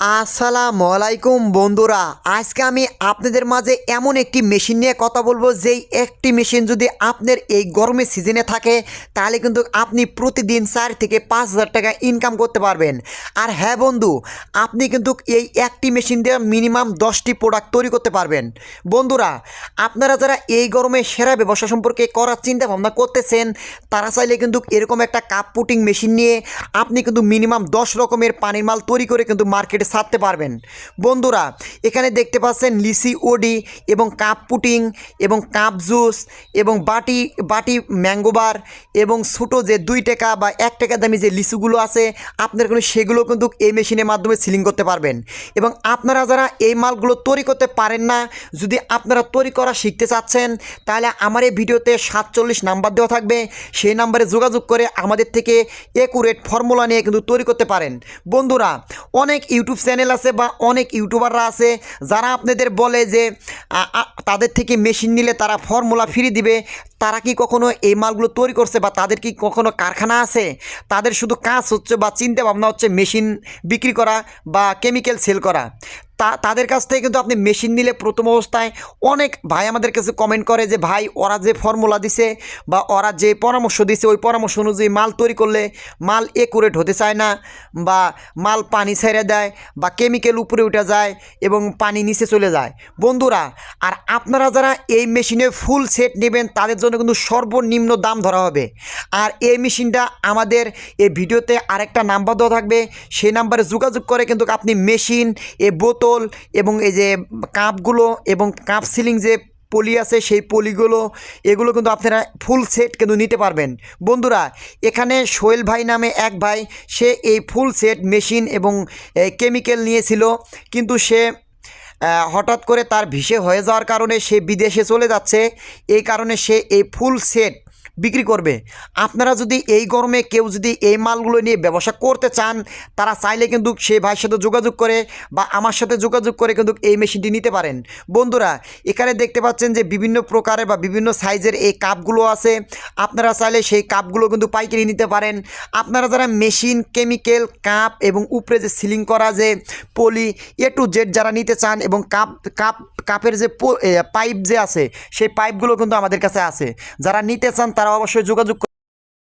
আসসালামু আলাইকুম, বন্ধুরা। আজকে আমি আপনাদের মাঝে এমন একটি মেশিন নিয়ে কথা বলব, যেই একটি মেশিন যদি আপনার এই গরমের সিজনে থাকে, তাহলে কিন্তু আপনি প্রতিদিন চার থেকে পাঁচ হাজার টাকা ইনকাম করতে পারবেন। আর হ্যাঁ বন্ধু, আপনি কিন্তু এই একটি মেশিন দিয়ে মিনিমাম দশটি প্রোডাক্ট তৈরি করতে পারবেন। বন্ধুরা, আপনারা যারা এই গরমে সেরা ব্যবসা সম্পর্কে করার চিন্তা ভাবনা করতেছেন, তারা চাইলে কিন্তু এরকম একটা কাপ পুটিং মেশিন নিয়ে আপনি কিন্তু মিনিমাম দশ রকমের পানির মাল তৈরি করে কিন্তু মার্কেটে ছাড়তে পারবেন। বন্ধুরা, এখানে দেখতে পাচ্ছেন লিসি ওডি এবং কাপ পুটিং এবং কাপ জুস এবং বাটি বাটি ম্যাঙ্গোবার এবং ছোটো যে দুই টাকা বা এক টাকা দামি যে লিচুগুলো আছে, আপনার কিন্তু সেগুলো কিন্তু এই মেশিনের মাধ্যমে সিলিং করতে পারবেন। এবং আপনারা যারা এই মালগুলো তৈরি করতে পারেন না, যদি আপনারা তৈরি করা শিখতে চাচ্ছেন, তাহলে আমার এই ভিডিওতে সাতচল্লিশ নাম্বার দেওয়া থাকবে। সেই নাম্বারে যোগাযোগ করে আমাদের থেকে একুরেট ফর্মুলা নিয়ে কিন্তু তৈরি করতে পারেন। বন্ধুরা, অনেক ইউটিউব চ্যানেল আছে বা অনেক ইউটিউবাররা আছে, যারা আপনাদের বলে যে তাদের থেকে মেশিন নিলে তারা ফর্মুলা ফ্রি দিবে। তারা কি কখনো এই মালগুলো তৈরি করছে বা তাদের কি কখনো কারখানা আছে? তাদের শুধু কাজ হচ্ছে বা চিন্তা ভাবনা হচ্ছে মেশিন বিক্রি করা বা কেমিক্যাল সেল করা। তা, তাদের কাছ থেকে কিন্তু আপনি মেশিন নিলে প্রথম অবস্থায় অনেক ভাই আমাদের কাছে কমেন্ট করে যে, ভাই, ওরা যে ফর্মুলা দিছে বা ওরা যে পরামর্শ দিছে, ওই পরামর্শ অনুযায়ী মাল তৈরি করলে মাল একুরেট হতে চায় না বা মাল পানি ছেড়ে দেয় বা কেমিক্যাল উপরে উঠে যায় এবং পানি নিচে চলে যায়। বন্ধুরা, আর আপনারা যারা এই মেশিনে ফুল সেট নেবেন, তাদের জন্য কিন্তু সর্বনিম্ন দাম ধরা হবে। আর এই মেশিনটা আমাদের এই ভিডিওতে আরেকটা নাম্বার দেওয়া থাকবে। সেই নাম্বারে যোগাযোগ করে কিন্তু আপনি মেশিন, এ বোতল এবং এই যে কাপগুলো এবং কাপ সিলিং যে পলি আছে সেই পলিগুলো, এগুলো কিন্তু আপনারা ফুল সেট কিন্তু নিতে পারবেন। বন্ধুরা, এখানে সোহেল ভাই নামে এক ভাই, সে এই ফুল সেট মেশিন এবং কেমিক্যাল নিয়েছিল, কিন্তু সে হঠাৎ করে তার ভিসে হয়ে যাওয়ার কারণে সে বিদেশে চলে যাচ্ছে। এই কারণে সে এই ফুল সেট বিক্রি করবে। আপনারা যদি এই গরমে কেউ যদি এই মালগুলো নিয়ে ব্যবসা করতে চান, তারা চাইলে কিন্তু সেই ভাইয়ের সাথে যোগাযোগ করে বা আমার সাথে যোগাযোগ করে কিন্তু এই মেশিনটি নিতে পারেন। বন্ধুরা, এখানে দেখতে পাচ্ছেন যে বিভিন্ন প্রকারের বা বিভিন্ন সাইজের এই কাপগুলো আছে। আপনারা চাইলে সেই কাপগুলো কিন্তু পাইকারি নিতে পারেন। আপনারা যারা মেশিন, কেমিক্যাল, কাপ এবং উপরে যে সিলিং করা যে পলি, এ টু জেড যারা নিতে চান এবং কাপ কাপ, কাপের যে পাইপ যে আছে, সেই পাইপগুলো কিন্তু আমাদের কাছে আছে। যারা নিতে চান তারা অবশ্যই যোগাযোগ